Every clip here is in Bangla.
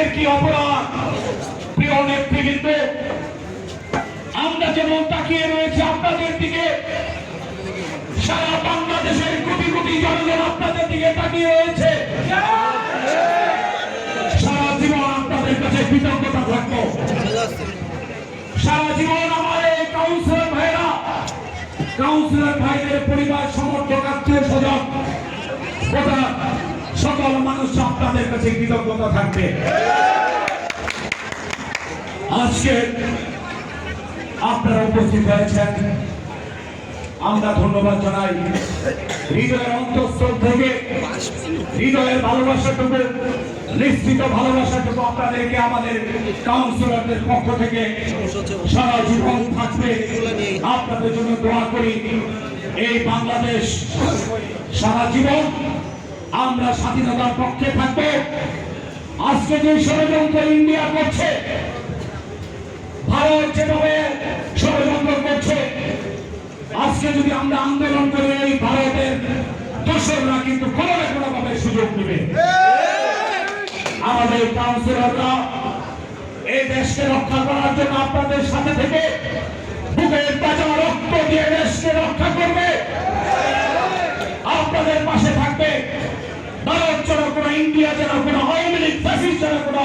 আমাদের কি অপরাধ? প্রিয় নেতৃবৃন্দ, আমরা যেমন তাকিয়ে রয়েছে আপনাদের দিকে, সারা বাংলাদেশের কোটি কোটি জনগণ আপনাদের দিকে তাকিয়ে রয়েছে। সারা জীবন আপনাদের কাছে কৃতজ্ঞতা থাকব। সারা জীবন আমার এই কাউন্সিলর ভাইরা কাউন্সিলর ভাইদের পরিবার, সমর্থক, আত্মীয় স্বজন সকল মানুষ আপনাদের কাছে কৃতজ্ঞতা থাকবে। আজকে আপনারা উপস্থিত হয়েছেন। আমরা ধন্যবাদ জানাই। হৃদয়ের অন্তঃস্থল থেকে হৃদয়ের ভালোবাসাটুকু, নিশ্চিত ভালোবাসাটুকু আপনাদেরকে আমাদের কাউন্সিলরদের পক্ষ থেকে সারা জীবন থাকবে। আপনাদের জন্য দোয়া করি। এই বাংলাদেশ সারা জীবন আমরা স্বাধীনতার পক্ষে থাকব। আজকে যে ষড়যন্ত্র ইন্ডিয়া করছে, ভারত যেভাবে ষড়যন্ত্র করছে, আজকে যদি আমরা আন্দোলন করি, এই ভারতের দোসররা কিন্তু কোনো না কোনো ভাবে সুযোগ নেবে। আমাদের কাউন্সিলররা এই দেশকে রক্ষা করার জন্য আপনাদের ইন্ডিয়া যেন কোনো আওয়ামী লীগ ফ্যাসিস্ট যেন কোনো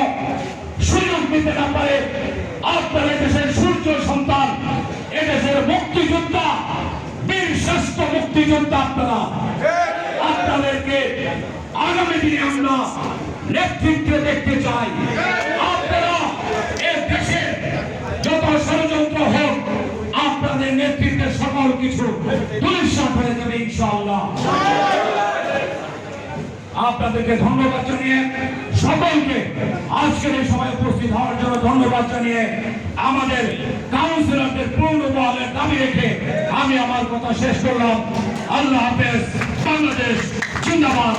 সুযোগ দিতে না পারে, আপনার দেশের সূর্য সন্তান এদেশের মুক্তিযোদ্ধা, বীর শ্রেষ্ঠ মুক্তিযোদ্ধা আপনারা। আপনাদেরকে আগামী দিনে আমরা নেতৃত্ব দেখতে চাই। আপনারা এই দেশে যত ষড়যন্ত্র হোক, আপনাদের নেতৃত্বে সকল কিছু দুলিশাত হয়ে যাবে ইনশাআল্লাহ। আপনাদেরকে ধন্যবাদ জানিয়ে সকলকে আজকের এই সময় উপস্থিত হওয়ার জন্য ধন্যবাদ জানিয়ে আমাদের কাউন্সিলরদের পূর্ণ বহালের দাবি রেখে আমি আমার কথা শেষ করলাম। আল্লাহ হাফেজ। বাংলাদেশ জিন্দাবাদ।